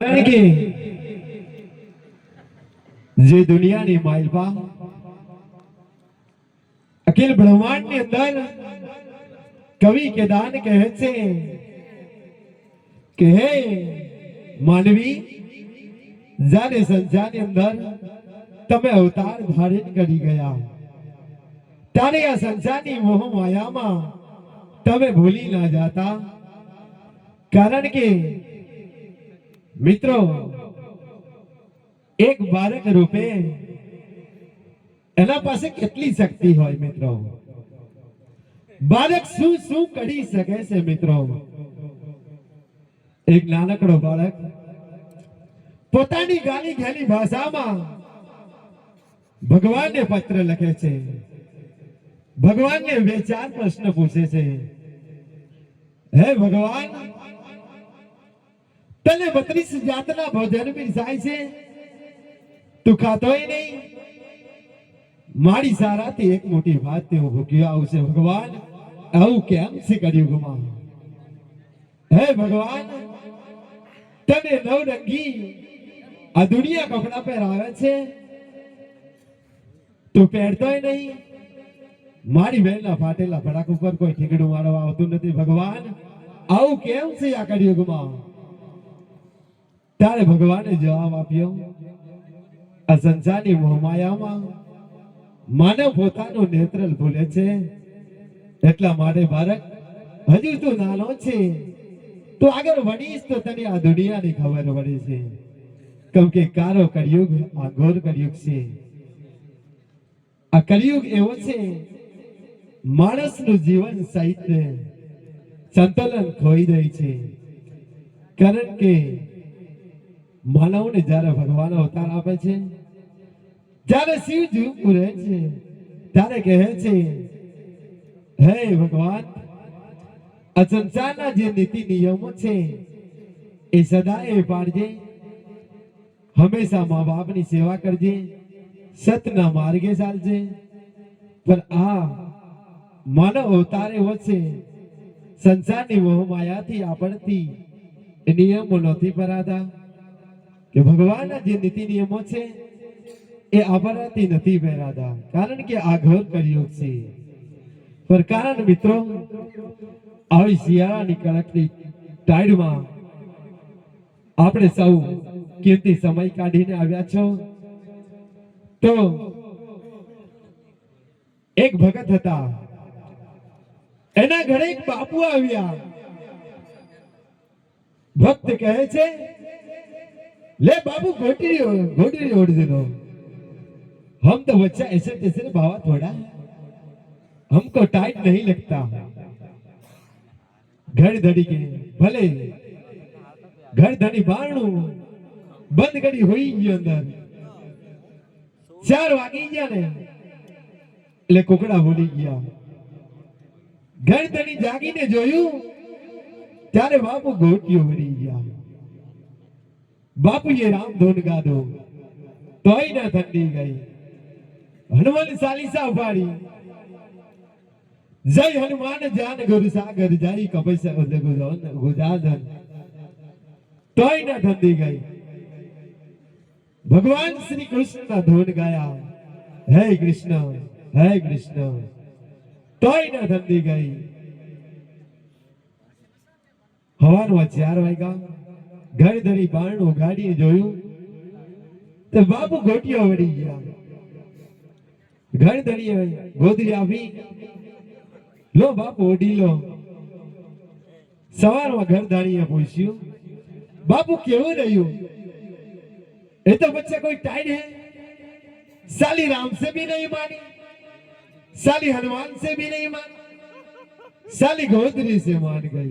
કારણ કે જે દુનિયાની માલપા અખિલ બ્રહ્માંડની અંદર કવિ કેદાન કહે છે કે હે માનવી જ્યારે સંસારની અંદર તમે અવતાર ધારણ કરી ગયા. ત્યારે આ સંસારની મોહ માયામાં તમે ભૂલી ના જાતા. કારણ કે મિત્રો, એક બાળક રૂપે એના પાસે કેટલી શક્તિ હોય મિત્રો? બાળક શું શું કરી શકે છે મિત્રો? એક નાનકડો બાળક પોતાની ગાલી ઘેલી ભાષામાં ભગવાનને પત્ર લખે છે. ભગવાનને બે, ચાર પ્રશ્ન પૂછે છે. હે ભગવાન તને બત્રીસ જાતના ભોજન પીરસાય છે? તું ખાતોય નહીં. મારી સારાથી એક મોટી વાત તેઓ ભૂક્યો આવશે, ભગવાન. આવું કેમ છે કળિયુગમાં હે ભગવાન, તને નવરંગી આ દુનિયા કપડા પહેરાવે છે? તું પહેરતોય નહીં. મારી બહેનના ફાટેલા ભડાક ઉપર કોઈ ઠીકડું મારવા આવતું નથી, ભગવાન. આવું કેમ છે આ કળિયુગમાં ત્યારે ભગવાને જવાબ આપ્યો, આ સંસારની મોહમાયામાં માનવ પોતાનું નેત્ર ભૂલે છે. એટલા માટે બાળક, હજુ તું નાનો છે. તો આગળ વળીશ તો તને આ દુનિયાની ખબર પડે છે. કેમ કે કારો કળિયુગ આ ઘોર કળિયુગ છે. આ કળિયુગ એવો છે, માણસનું જીવન સાહિત્ય સંતુલન ખોઈ દે છે. કારણ કે માનવને જ્યારે ભગવાન અવતાર આપે છે, જ્યારે શિવજી પૂરે છે, ત્યારે કહે છે, હે ભગવાન, આ સંસારના જે નીતિ નિયમો છે, એ સદાય પાડજે હંમેશા મા બાપની સેવા કરજે, સતના માર્ગે ચાલજે. પણ આ માનવ અવતાર એવો છે, સંસારની મોહ માયાથી આપણથી નિયમો નથી પરાતા. કે ભગવાનના જે નીતિ નિયમો છે, એ આપણાથી નથી પહેરાતા કારણ કે આ ઘર કર્યું છે. પર કારણ મિત્રો, આવી શિયાળાની કડકની ટાઈડમાં આપણે સૌ કિંમતી સમય કાઢીને આવ્યા છો, તો એક ભગત હતા. એના ઘરે એક બાપુ આવ્યા. ભક્ત કહે છે ले बाबू घोटी घोटी ओढ़ दो हम तो बच्चा ऐसे तैसे बाबा थोड़ा हमको टाइट नहीं लगता घर धड़ी के भले घर धड़ी बारणू બંધ કરી હોઈ ગયો અંદર ચાર વાગી ગયા ને એટલે કોકડા બોલી ગયા ઘર ધણી જાગીને જોયું ત્યારે બાપુ ગોટીઓ ભરી ગયા બાપુએ રામ ધૂન ગાધો તોય ના ઠંડી ગઈ હનુમાન ચાલીસા ઉપાડી જય હનુમાન જાન ગુરુ સાગર જય કપૈસ ગુજાધન તોય ના ઠંડી ગઈ ભગવાન શ્રી કૃષ્ણ ના ધૂન ગાયા હે કૃષ્ણ હે કૃષ્ણ તોય ના ઠંડી ગઈ હવારમાં ચાર વાગ્યા ઘર ધરી બારણું ગાડી જોયું. તો બાપુ ગોટિયો વળી ગયા. ઘર ધરી ગોદરી આપી લો બાપુ ઓઢી લો. સવારમાં ઘર ધારીએ પૂછ્યું, બાપુ કેવું રહ્યું? એ તો બચ્ચા કોઈ ટાઈડ હે? સાલી રામ સે ભી નહીં માની? સાલી હનુમાન સે ભી નહીં માની? સાલી ગોદરી સે માન ગઈ